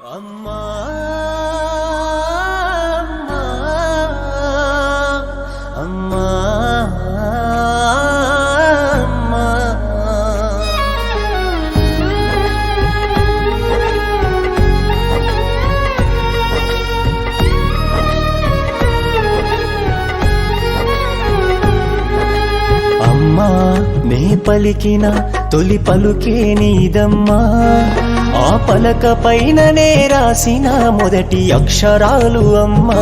అమ్మా అమ్మా అమ్మా అమ్మా. నే పలికిన తొలి పలుకే నీదమ్మా. ఆ పలక పైననే రాసిన మొదటి అక్షరాలు అమ్మా.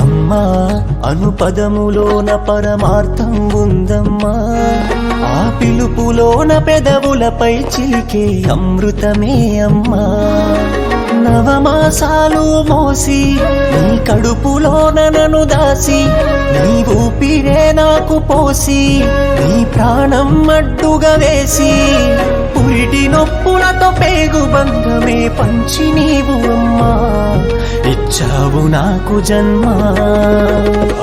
అమ్మా అనుపదములోన పరమార్థం ఉందమ్మా. ఆ పిలుపులోన పెదవులపై చిలికే అమృతమే అమ్మా. నవమాసాలు మోసి నీ కడుపులోన నన్ను దాసి నీ ఊపిరే నాకు పోసి నీ ప్రాణం అడ్డుగా వేసి నొప్పులతో పేగు బంధమే పంచి నీవు అమ్మా. ఇచ్చావు నాకు జన్మ.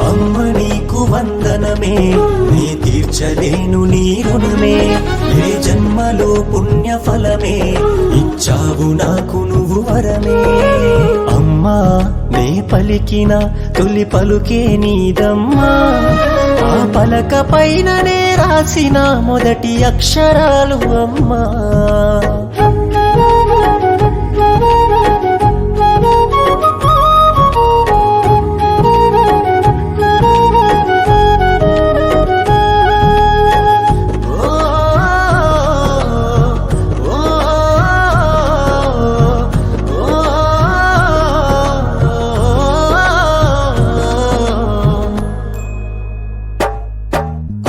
అమ్మ నీకు వందనమే. నీ తీర్చలేను నీ రుణమే. ఏ జన్మలో పుణ్య ఫలమే ఇచ్చావు నాకు నువ్వు వరమే. అమ్మా నే పలికిన తొలి పలుకే నీదమ్మా. ఆ పలక పైననే రాసిన మొదటి అక్షరాలు అమ్మా.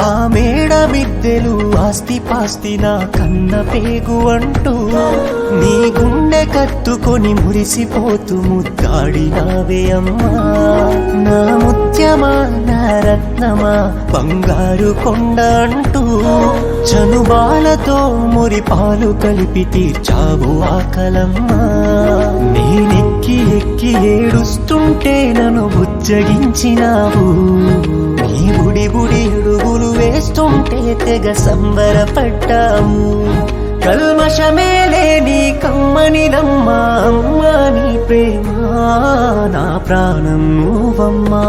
ఆ మేడ మిద్దెలు ఆస్తి పాస్తి నా కన్న పేగు అంటూ నీ గుండె కత్తుకొని మురిసిపోతూ ముద్దాడినావే అమ్మా. నా ముత్యమా నా రత్నమా బంగారు కొండ అంటూ చనుబాలతో మురి పాలు కలిపి తీర్చావు ఆకలమ్మా నేనెక్కి ఎక్కి ఏడుస్తుంటే నన్ను బుజ్జగించినావు. చూస్తుంటే తెగ సంబరపడ్డాము కల్మషమేలే నీ కమ్మని నమ్మా అమ్మా నీ ప్రేమ నా ప్రాణం నువ్వమ్మా.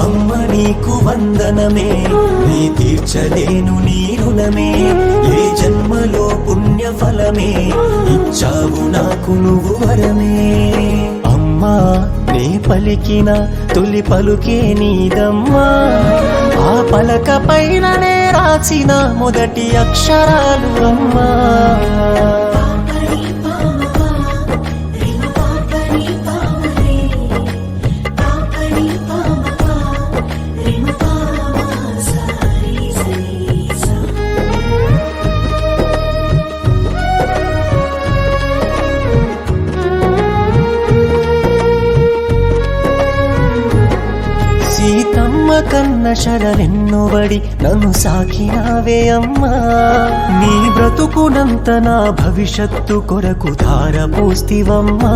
అమ్మ నీకు వందనమే నీ తీర్చలేను నీ రుణమే ఏ జన్మలో పుణ్య ఫలమే ఇచ్చావు నాకు నువ్వు వరమే. అమ్మా నీ పలికిన తొలి పలుకే నీదమ్మా. ఆ పలక పైననే రాసిన మొదటి అక్షరాలు అమ్మా. కన్న శరలెన్నోబడి నన్ను సాకినావే అమ్మా. నీ బ్రతుకునంత నా భవిష్యత్తు కొరకు ధార పోస్తివమ్మా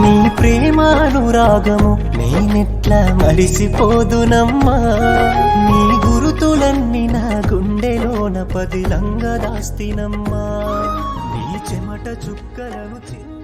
నీ ప్రేమానురాగము నేనెట్లా మరిసిపోదునమ్మా. నీ గురుతులన్నీ నా గుండెలోన పదిలంగా దాస్తినమ్మా నీ చెమట చుక్కలను చిన్న